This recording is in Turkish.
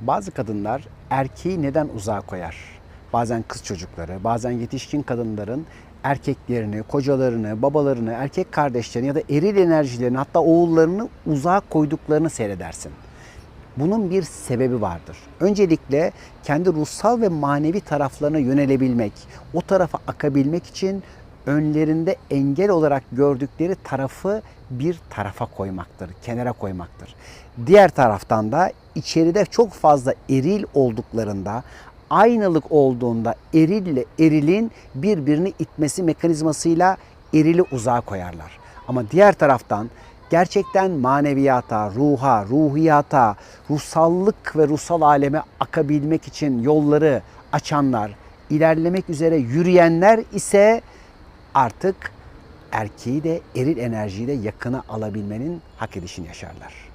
Bazı kadınlar erkeği neden uzağa koyar? Bazen kız çocukları, bazen yetişkin kadınların erkeklerini, kocalarını, babalarını, erkek kardeşlerini ya da eril enerjilerini hatta oğullarını uzağa koyduklarını seyredersin. Bunun bir sebebi vardır. Öncelikle kendi ruhsal ve manevi taraflarına yönelebilmek, o tarafa akabilmek için önlerinde engel olarak gördükleri tarafı bir tarafa koymaktır, kenara koymaktır. Diğer taraftan da içeride çok fazla eril olduklarında, aynılık olduğunda erille erilin birbirini itmesi mekanizmasıyla erili uzağa koyarlar. Ama diğer taraftan gerçekten maneviyata, ruha, ruhiyata, ruhsallık ve ruhsal aleme akabilmek için yolları açanlar, ilerlemek üzere yürüyenler ise artık erkeği de eril enerjiyi de yakına alabilmenin hak edişini yaşarlar.